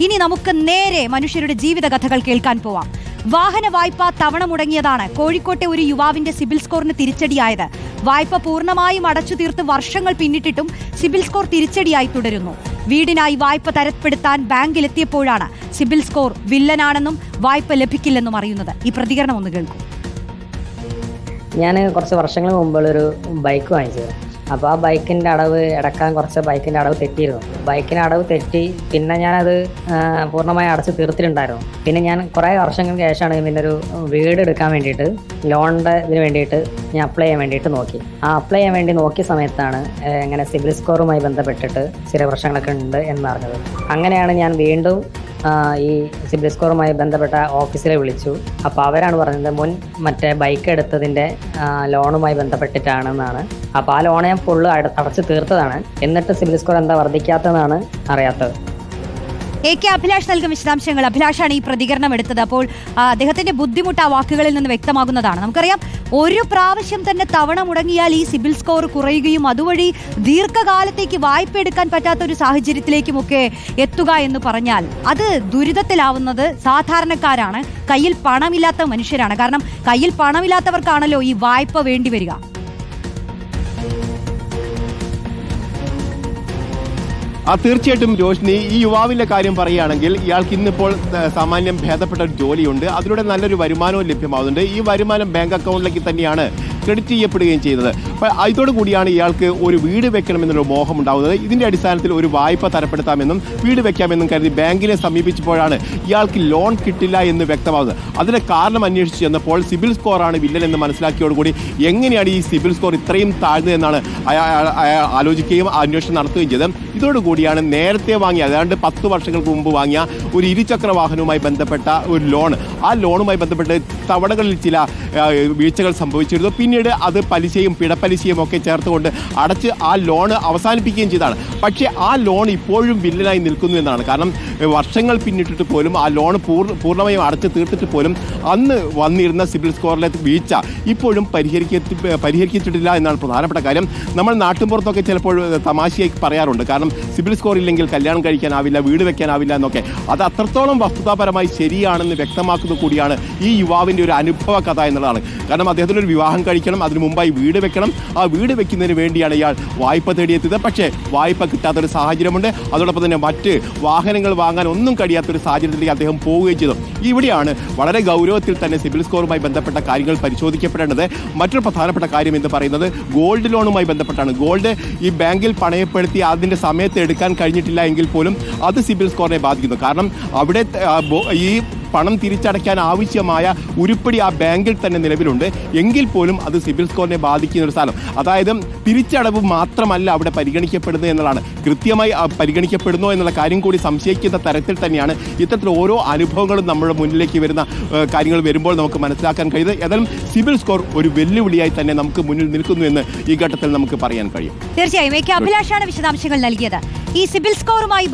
ഇനി നമുക്ക് നേരെ മനുഷ്യരുടെ ജീവിത കഥകൾ കേൾക്കാൻ പോവാം. വാഹന വായ്പ തവണ മുടങ്ങിയതാണ്. കോഴിക്കോട്ടെ ഒരു യുവാവിന്റെ സിബിൽ സ്കോറിന് തിരിച്ചടിയായത്. വായ്പ പൂർണമായും അടച്ചു തീർത്ത് വർഷങ്ങൾ പിന്നിട്ടിട്ടും സിബിൽ സ്കോർ തിരിച്ചടിയായി തുടരുന്നു. വീടിനായി വായ്പ തരപ്പെടുത്താൻ ബാങ്കിലെത്തിയപ്പോഴാണ് സിബിൽ സ്കോർ വില്ലനാണെന്നും വായ്പ ലഭിക്കില്ലെന്നും അറിയുന്നത്. ഈ പ്രതികരണം ഒന്ന് കേൾക്കൂ. ഞാൻ കുറച്ച് വർഷങ്ങൾ മുമ്പുള്ളൊരു ബൈക്ക് വാങ്ങിച്ചത്. അപ്പോൾ ആ ബൈക്കിന്റെ അടവ് ഇടക്കാൻ കുറച്ച് ബൈക്കിന്റെ അടവ് തെറ്റിയിരുന്നു. ബൈക്കിന്റെ അടവ് തെറ്റി പിന്നെ ഞാനത് പൂർണമായി അടച്ച് തീർത്തിട്ടുണ്ടായിരുന്നു. പിന്നെ ഞാൻ കുറേ വർഷങ്ങൾക്ക് ശേഷമാണ് പിന്നെ ഒരു വീട് എടുക്കാൻ വേണ്ടിയിട്ട് ലോണിന്റെ ഇതിന് വേണ്ടിയിട്ട് ഞാൻ അപ്ലൈ ചെയ്യാൻ വേണ്ടിയിട്ട് നോക്കി. ആ അപ്ലൈ ചെയ്യാൻ വേണ്ടി നോക്കിയ സമയത്താണ് ഇങ്ങനെ സിബിൽ സ്കോറുമായി ബന്ധപ്പെട്ടിട്ട് ചില പ്രശ്നങ്ങളൊക്കെ ഉണ്ട് എന്നറിഞ്ഞത്. അങ്ങനെയാണ് ഞാൻ വീണ്ടും ഈ സിബിൽ സ്കോറുമായി ബന്ധപ്പെട്ട ഓഫീസിലെ വിളിച്ചു. അപ്പോൾ അവരാണ് പറഞ്ഞത് മുൻ മറ്റേ ബൈക്ക് എടുത്തതിന്റെ ലോണുമായി ബന്ധപ്പെട്ടിട്ടാണെന്നാണ്. അപ്പോൾ ആ ലോൺ ഞാൻ ഫുള്ള് അടച്ച് തീർത്തതാണ്. എന്നിട്ട് സിബിൽ സ്കോർ എന്താ വർദ്ധിക്കാത്തതെന്നാണ് അറിയാത്തത്. എ കെ അഭിലാഷ് നൽകും വിശദാംശങ്ങൾ. അഭിലാഷാണ് ഈ പ്രതികരണം എടുത്തത്. അപ്പോൾ അദ്ദേഹത്തിന്റെ ബുദ്ധിമുട്ട് ആ വാക്കുകളിൽ നിന്ന് വ്യക്തമാകുന്നതാണ്. നമുക്കറിയാം ഒരു പ്രാവശ്യം തന്നെ തവണ മുടങ്ങിയാൽ ഈ സിബിൽ സ്കോർ കുറയുകയും അതുവഴി ദീർഘകാലത്തേക്ക് വായ്പ എടുക്കാൻ പറ്റാത്ത ഒരു സാഹചര്യത്തിലേക്കുമൊക്കെ എത്തുക എന്ന് പറഞ്ഞാൽ അത് ദുരിതത്തിലാവുന്നത് സാധാരണക്കാരാണ്. കയ്യിൽ പണമില്ലാത്ത മനുഷ്യരാണ്. കാരണം കയ്യിൽ പണമില്ലാത്തവർക്കാണല്ലോ ഈ വായ്പ വേണ്ടി വരിക. ആ തീർച്ചയായിട്ടും രോഷിനി ഈ യുവാവിന്റെ കാര്യം പറയുകയാണെങ്കിൽ ഇയാൾക്ക് ഇന്നിപ്പോൾ സാമാന്യം ഭേദപ്പെട്ട ഒരു ജോലിയുണ്ട്. അതിലൂടെ നല്ലൊരു വരുമാനവും ലഭ്യമാവുന്നുണ്ട്. ഈ വരുമാനം ബാങ്ക് അക്കൗണ്ടിലേക്ക് തന്നെയാണ് ക്രെഡിറ്റ് ചെയ്യപ്പെടുകയും ചെയ്തത് അപ്പോൾ കൂടിയാണ് ഇയാൾക്ക് ഒരു വീട് വെക്കണമെന്നൊരു മോഹം ഉണ്ടാകുന്നത് ഇതിന്റെ അടിസ്ഥാനത്തിൽ ഒരു വായ്പ തരപ്പെടുത്താമെന്നും വീട് വെക്കാമെന്നും കരുതി ബാങ്കിനെ സമീപിച്ചപ്പോഴാണ് ഇയാൾക്ക് ലോൺ കിട്ടില്ല എന്ന് വ്യക്തമാകുന്നത് അതിന് കാരണം അന്വേഷിച്ച് ചെന്നപ്പോൾ സിബിൽ സ്കോറാണ് വില്ലൻ എന്ന് മനസ്സിലാക്കിയോടുകൂടി എങ്ങനെയാണ് ഈ സിബിൽ സ്കോർ ഇത്രയും താഴ്ന്നതെന്നാണ് അയാൾ ആലോചിക്കുകയും അന്വേഷണം നടത്തുകയും ചെയ്തത്. ഇതോടുകൂടിയാണ് നേരത്തെ വാങ്ങിയ അതാണ്ട് പത്ത് വർഷങ്ങൾക്ക് മുമ്പ് വാങ്ങിയ ഒരു ഇരുചക്ര വാഹനവുമായി ബന്ധപ്പെട്ട ഒരു ലോൺ. ആ ലോണുമായി ബന്ധപ്പെട്ട് തവണകളിൽ ചില വീഴ്ചകൾ സംഭവിച്ചിരുന്നു. പിന്നീട് അത് പലിശയും പിടപ്പലിശയും ഒക്കെ ചേർത്തുകൊണ്ട് അടച്ച് ആ ലോൺ അവസാനിപ്പിക്കുകയും ചെയ്താണ്. പക്ഷേ ആ ലോൺ ഇപ്പോഴും വില്ലനായി നിൽക്കുന്നു എന്നാണ്. കാരണം വർഷങ്ങൾ പിന്നിട്ടിട്ട് പോലും ആ ലോൺ പൂർണ പൂർണമായും അടച്ച് തീർത്തിട്ട് പോലും അന്ന് വന്നിരുന്ന സിബിൽ സ്കോറിലെ വീഴ്ച ഇപ്പോഴും പരിഹരിക്ക പരിഹരിക്കപ്പെട്ടിട്ടില്ല എന്നാണ് പ്രധാനപ്പെട്ട കാര്യം. നമ്മൾ നാട്ടിൻപുറത്തൊക്കെ ചിലപ്പോൾ തമാശയായി പറയാറുണ്ട്. കാരണം സിബിൽ സ്കോർ ഇല്ലെങ്കിൽ കല്യാണം കഴിക്കാനാവില്ല വീട് വെക്കാനാവില്ല എന്നൊക്കെ. അത് അത്രത്തോളം വസ്തുതാപരമായി ശരിയാണെന്ന് വ്യക്തമാക്കുന്ന കൂടിയാണ് ഈ യുവാവിന്റെ ഒരു അനുഭവ കഥ എന്നുള്ളതാണ്. കാരണം അദ്ദേഹത്തിന് ഒരു വിവാഹം കഴിക്കണം അതിന് മുമ്പായി വീട് വെക്കണം. ആ വീട് വെക്കുന്നതിന് വേണ്ടിയാണ് ഇയാൾ വായ്പ തേടിയെത്തിയത്. പക്ഷേ വായ്പ കിട്ടാത്തൊരു സാഹചര്യമുണ്ട്. അതോടൊപ്പം തന്നെ മറ്റ് വാഹനങ്ങൾ വാങ്ങാൻ ഒന്നും കഴിയാത്തൊരു സാഹചര്യത്തിലേക്ക് അദ്ദേഹം പോവുകയും ചെയ്തു. ഇവിടെയാണ് വളരെ ഗൗരവത്തിൽ തന്നെ സിബിൽ സ്കോറുമായി ബന്ധപ്പെട്ട കാര്യങ്ങൾ പരിശോധിക്കപ്പെടേണ്ടത്. മറ്റൊരു പ്രധാനപ്പെട്ട കാര്യം എന്ന് പറയുന്നത് ഗോൾഡ് ലോണുമായി ബന്ധപ്പെട്ടാണ്. ഗോൾഡ് ഈ ബാങ്കിൽ പണയപ്പെടുത്തി അതിന്റെ സമയത്ത് എടുക്കാൻ കഴിഞ്ഞിട്ടില്ല എങ്കിൽ പോലും അത് സിബിൽ സ്കോറിനെ ബാധിക്കുന്നു. കാരണം അവിടെ ഈ പണം തിരിച്ചടയ്ക്കാൻ ആവശ്യമായ ഉരുപ്പടി ആ ബാങ്കിൽ തന്നെ നിലവിലുണ്ട്. എങ്കിൽ പോലും അത് സിബിൽ സ്കോറിനെ ബാധിക്കുന്ന ഒരു സ്ഥലം. അതായത് തിരിച്ചടവ് മാത്രമല്ല അവിടെ പരിഗണിക്കപ്പെടുന്നത് എന്നുള്ളതാണ്. കൃത്യമായി പരിഗണിക്കപ്പെടുന്നു എന്നുള്ള കാര്യം കൂടി സംശയിക്കുന്ന തരത്തിൽ തന്നെയാണ് ഇത്തരത്തിൽ ഓരോ അനുഭവങ്ങളും നമ്മുടെ മുന്നിലേക്ക് വരുന്ന കാര്യങ്ങൾ വരുമ്പോൾ നമുക്ക് മനസ്സിലാക്കാൻ കഴിയുന്നത്. ഏതായാലും സിബിൽ സ്കോർ ഒരു വെല്ലുവിളിയായി തന്നെ നമുക്ക് മുന്നിൽ നിൽക്കുന്നു എന്ന് ഈ ഘട്ടത്തിൽ നമുക്ക് പറയാൻ കഴിയും. തീർച്ചയായും. അഭിലാഷാണ് വിശദാംശങ്ങൾ നൽകിയത്. ഈ സിബിൽ സ്കോറുമായി